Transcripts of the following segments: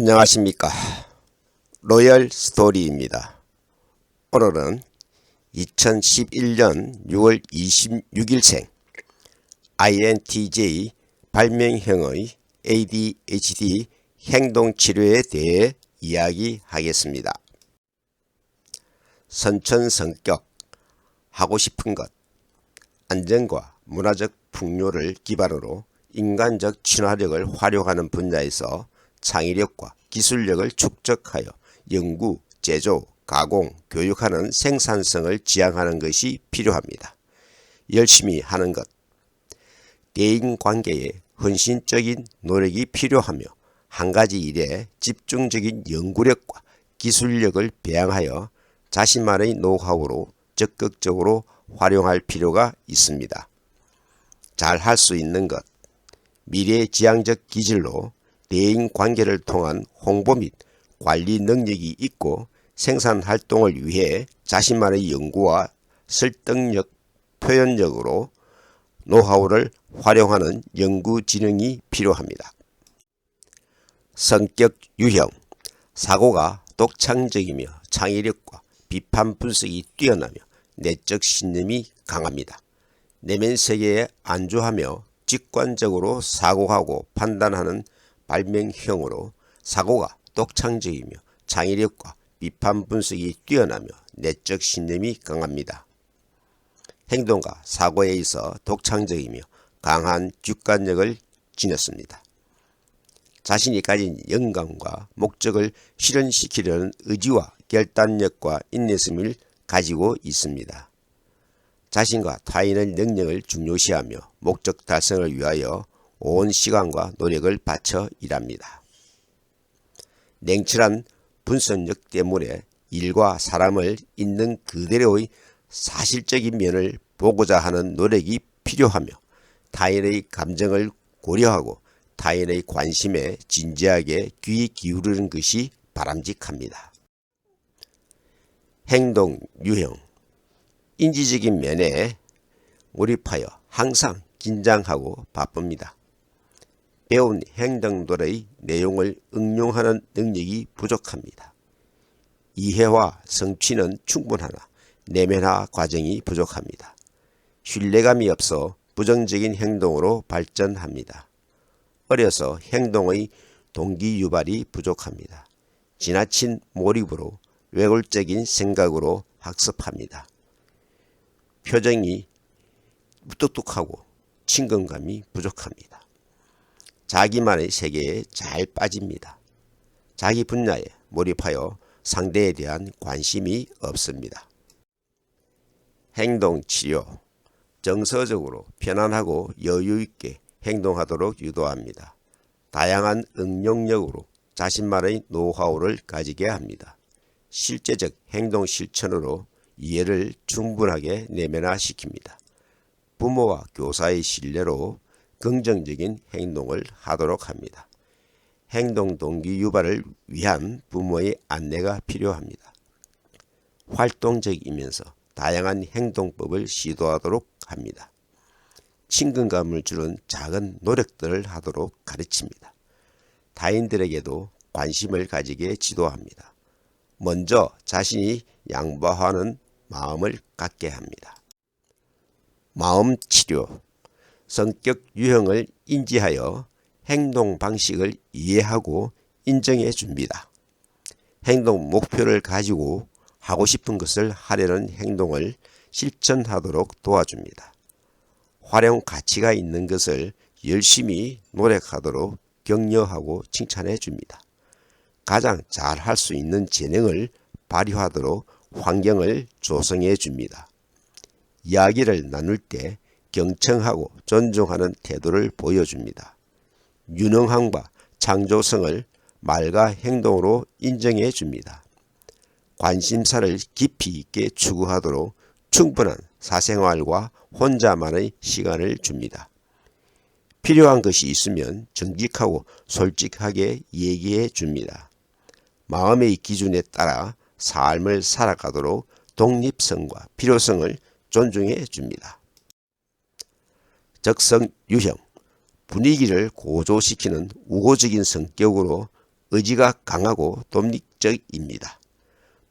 안녕하십니까. 로열 스토리입니다. 오늘은 2011년 6월 26일생 INTJ 발명형의 ADHD 행동치료에 대해 이야기하겠습니다. 선천 성격, 하고 싶은 것, 안정과 문화적 풍요를 기반으로 인간적 친화력을 활용하는 분야에서 창의력과 기술력을 축적하여 연구, 제조, 가공, 교육하는 생산성을 지향하는 것이 필요합니다. 열심히 하는 것. 대인 관계에 헌신적인 노력이 필요하며 한 가지 일에 집중적인 연구력과 기술력을 배양하여 자신만의 노하우로 적극적으로 활용할 필요가 있습니다. 잘 할 수 있는 것. 미래 지향적 기질로 대인 관계를 통한 홍보 및 관리 능력이 있고 생산 활동을 위해 자신만의 연구와 설득력, 표현력으로 노하우를 활용하는 연구 지능이 필요합니다. 성격 유형 사고가 독창적이며 창의력과 비판 분석이 뛰어나며 내적 신념이 강합니다. 내면 세계에 안주하며 직관적으로 사고하고 판단하는 발명형으로 사고가 독창적이며 창의력과 비판 분석이 뛰어나며 내적 신념이 강합니다. 행동과 사고에 있어 독창적이며 강한 객관력을 지녔습니다. 자신이 가진 영감과 목적을 실현시키려는 의지와 결단력과 인내심을 가지고 있습니다. 자신과 타인의 능력을 중요시하며 목적 달성을 위하여 온 시간과 노력을 바쳐 일합니다. 냉철한 분석력 때문에 일과 사람을 있는 그대로의 사실적인 면을 보고자 하는 노력이 필요하며 타인의 감정을 고려하고 타인의 관심에 진지하게 귀 기울이는 것이 바람직합니다. 행동 유형 인지적인 면에 몰입하여 항상 긴장하고 바쁩니다. 배운 행동들의 내용을 응용하는 능력이 부족합니다. 이해와 성취는 충분하나 내면화 과정이 부족합니다. 신뢰감이 없어 부정적인 행동으로 발전합니다. 어려서 행동의 동기 유발이 부족합니다. 지나친 몰입으로 외골적인 생각으로 학습합니다. 표정이 무뚝뚝하고 친근감이 부족합니다. 자기만의 세계에 잘 빠집니다. 자기 분야에 몰입하여 상대에 대한 관심이 없습니다. 행동치료 정서적으로 편안하고 여유있게 행동하도록 유도합니다. 다양한 응용력으로 자신만의 노하우를 가지게 합니다. 실제적 행동 실천으로 이해를 충분하게 내면화시킵니다. 부모와 교사의 신뢰로 긍정적인 행동을 하도록 합니다. 행동 동기 유발을 위한 부모의 안내가 필요합니다. 활동적이면서 다양한 행동법을 시도하도록 합니다. 친근감을 주는 작은 노력들을 하도록 가르칩니다. 타인들에게도 관심을 가지게 지도합니다. 먼저 자신이 양보하는 마음을 갖게 합니다. 마음 치료 성격 유형을 인지하여 행동 방식을 이해하고 인정해 줍니다. 행동 목표를 가지고 하고 싶은 것을 하려는 행동을 실천하도록 도와줍니다. 활용 가치가 있는 것을 열심히 노력하도록 격려하고 칭찬해 줍니다. 가장 잘 할 수 있는 재능을 발휘하도록 환경을 조성해 줍니다. 이야기를 나눌 때 경청하고 존중하는 태도를 보여줍니다. 유능함과 창조성을 말과 행동으로 인정해 줍니다. 관심사를 깊이 있게 추구하도록 충분한 사생활과 혼자만의 시간을 줍니다. 필요한 것이 있으면 정직하고 솔직하게 얘기해 줍니다. 마음의 기준에 따라 삶을 살아가도록 독립성과 필요성을 존중해 줍니다. 적성 유형 분위기를 고조시키는 우호적인 성격으로 의지가 강하고 독립적입니다.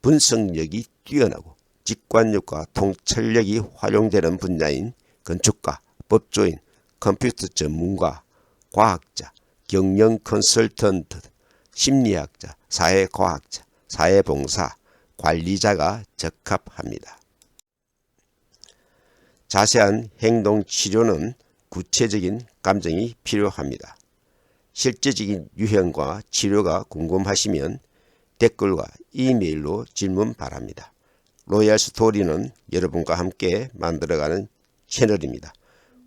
분석력이 뛰어나고 직관력과 통찰력이 활용되는 분야인 건축가, 법조인, 컴퓨터 전문가, 과학자, 경영 컨설턴트, 심리학자, 사회과학자, 사회봉사, 관리자가 적합합니다. 자세한 행동 치료는 구체적인 감정이 필요합니다. 실제적인 유형과 치료가 궁금하시면 댓글과 이메일로 질문 바랍니다. 로얄 스토리는 여러분과 함께 만들어가는 채널입니다.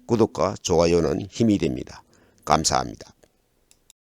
구독과 좋아요는 힘이 됩니다. 감사합니다.